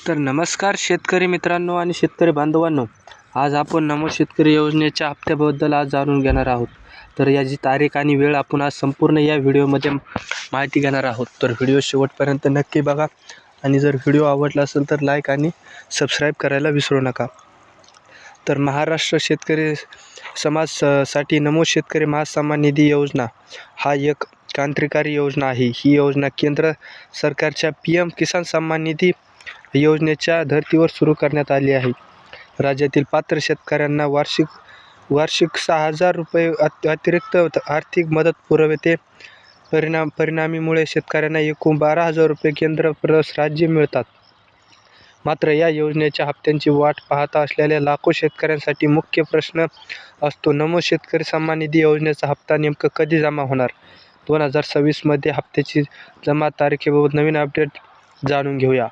तर नमस्कार शेतकरी मित्रांनो आणि शेतकरी बांधवांनो. आज आपण नमो शेतकरी योजनेच्या हप्त्याबद्दल आज जाणून घेणार आहोत. तर याची तारीख आणि वेळ आपण आज संपूर्ण या व्हिडिओमध्ये माहिती घेणार आहोत. तर व्हिडिओ शेवटपर्यंत नक्की बघा. आणि जर व्हिडिओ आवडला असेल तर लाईक आणि सबस्क्राईब करायला विसरू नका. तर महाराष्ट्र शेतकरी समाजसाठी नमो शेतकरी महासन्मान निधी योजना हा एक क्रांतिकारी योजना आहे. ही योजना केंद्र सरकारच्या पी एम किसान सन्मान निधी योजनेच्या धर्तीवर सुरू करण्यात आली आहे. राज्यातील पात्र शेतकऱ्यांना वार्षिक वार्षिक सहा हजार रुपये अत अतिरिक्त आर्थिक मदत पुरवते. परिणाम परिणामीमुळे शेतकऱ्यांना एकूण बारा हजार रुपये केंद्र प्लस राज्य मिळतात. मात्र या योजनेच्या हप्त्यांची वाट पाहता असलेल्या लाखो शेतकऱ्यांसाठी मुख्य प्रश्न असतो नमो शेतकरी सन्मान निधी योजनेचा हप्ता नेमकं कधी जमा होणार? दोन हजार सव्वीसमध्ये हप्त्याची जमा तारखेबाबत नवीन अपडेट जाणून घेऊया.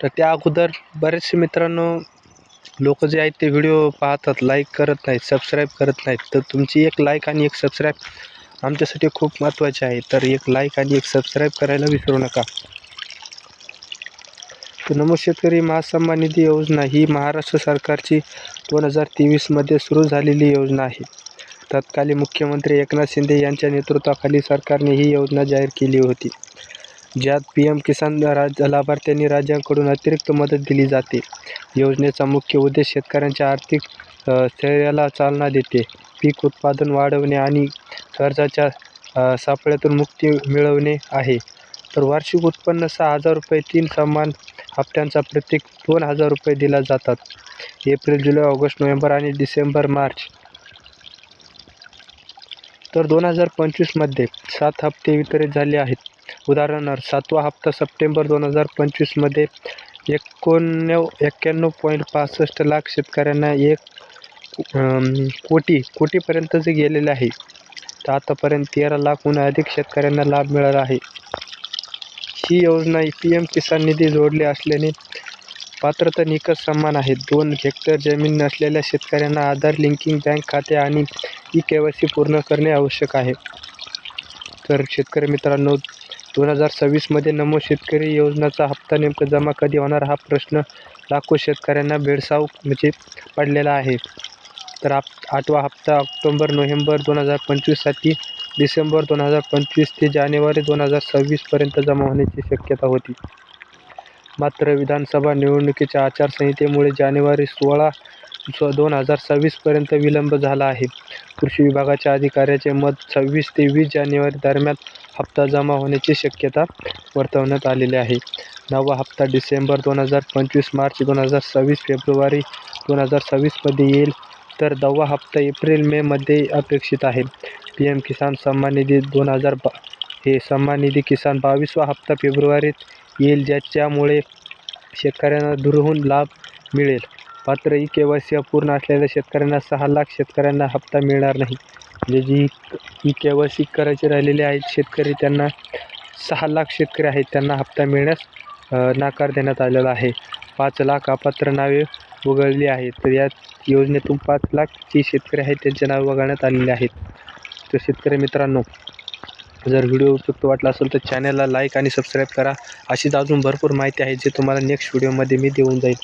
तर त्या अगोदर बरेचसे मित्रांनो लोक जे आहेत ते व्हिडिओ पाहतात लाईक करत नाहीत सबस्क्राईब करत नाहीत. तर तुमची एक लाईक आणि एक सबस्क्राईब आमच्यासाठी खूप महत्त्वाचे आहे. तर एक लाईक आणि एक सबस्क्राईब करायला विसरू नका. तर नमो शेतकरी महासन्मान निधी योजना ही महाराष्ट्र सरकारची दोन हजार तेवीसमध्ये सुरू झालेली योजना आहे. तत्कालीन मुख्यमंत्री एकनाथ शिंदे यांच्या नेतृत्वाखाली सरकारने ही योजना जाहीर केली होती. ज्यात पी एम किसान राज लाभार्थ्यांनी राज्यांकडून अतिरिक्त मदत दिली जाते. योजनेचा मुख्य उद्देश शेतकऱ्यांच्या आर्थिक स्थैर्याला चालना देते. पीक उत्पादन वाढवणे आणि कर्जाच्या सापळ्यातून मुक्ती मिळवणे आहे. तर वार्षिक उत्पन्न सहा हजार रुपये तीन समान हप्त्यांचा प्रत्येक दोन हजार रुपये दिला जातात. एप्रिल जुलै ऑगस्ट नोव्हेंबर आणि डिसेंबर मार्च. तर दोन हजार पंचवीसमध्ये सात हप्ते वितरित झाले आहेत. उदाहरणार्थ सातवा हप्ता सप्टेंबर दोन हजार पंचवीसमध्ये एकोणनव एक्क्याण्णव पॉईंट पासष्ट लाख शेतकऱ्यांना एक कोटी कोटीपर्यंत जे गेलेले आहे तर आतापर्यंत तेरा लाखहून अधिक शेतकऱ्यांना लाभ मिळाला आहे. ही योजना पी एम किसान निधी जोडली असल्याने पात्रता निकष समान आहेत. दोन हेक्टर जमीन नसलेल्या शेतकऱ्यांना आधार लिंकिंग बँक खाते आणि ई के वाय सी पूर्ण करणे आवश्यक आहे. तर शेतकरी मित्रांनो दोन हजार सव्वीसमध्ये नमो शेतकरी योजनाचा हप्ता नेमका जमा कधी होणार हा प्रश्न लाखो शेतकऱ्यांना भेडसाव म्हणजे पडलेला आहे. तर आप आठवा हप्ता ऑक्टोंबर नोव्हेंबर दोन हजार पंचवीससाठी डिसेंबर दोन हजार पंचवीस ते जानेवारी दोन हजार सव्वीसपर्यंत जमा होण्याची शक्यता होती. मात्र विधानसभा निवडणुकीच्या आचारसंहितेमुळे जानेवारी सोळा स दोन हजार सव्वीसपर्यंत विलंब झाला आहे. कृषी विभागाच्या अधिकाऱ्याचे मत सव्वीस ते वीस जानेवारी दरम्यान हप्ता जमा होण्याची शक्यता वर्तवण्यात आलेली आहे. नवा हप्ता डिसेंबर दोन हजार पंचवीस मार्च दोन हजार सव्वीस फेब्रुवारी दोन हजार सव्वीसमध्ये येईल तर दहावा हप्ता एप्रिल मेमध्ये अपेक्षित आहे. पी एम किसान सन्मान निधी दोन हजार बा हे सन्मान निधी किसान बावीसवा हप्ता फेब्रुवारीत येईल ज्याच्यामुळे शेतकऱ्यांना दुरहून लाभ मिळेल. मात्र ई के वाय सी अपूर्ण असलेल्या शेतकऱ्यांना सहा लाख शेतकऱ्यांना हप्ता मिळणार नाही. म्हणजे जी ई के वाय सी करायचे राहिलेले आहेत शेतकरी त्यांना सहा लाख शेतकरी आहेत त्यांना हप्ता मिळण्यास नाकार नकार देण्यात आलेला आहे. पाच लाख अपात्र नावे वगळली आहेत. तर या योजनेतून पाच लाख जे शेतकरी आहेत त्यांचे नावे वगळण्यात आलेले आहेत. तर शेतकरी मित्रांनो जर व्हिडिओ उपयुक्त वाटला असेल तर चॅनलला लाईक आणि सबस्क्राईब करा. अशीच अजून भरपूर माहिती आहे जे तुम्हाला नेक्स्ट व्हिडिओमध्ये मी देऊन जाईल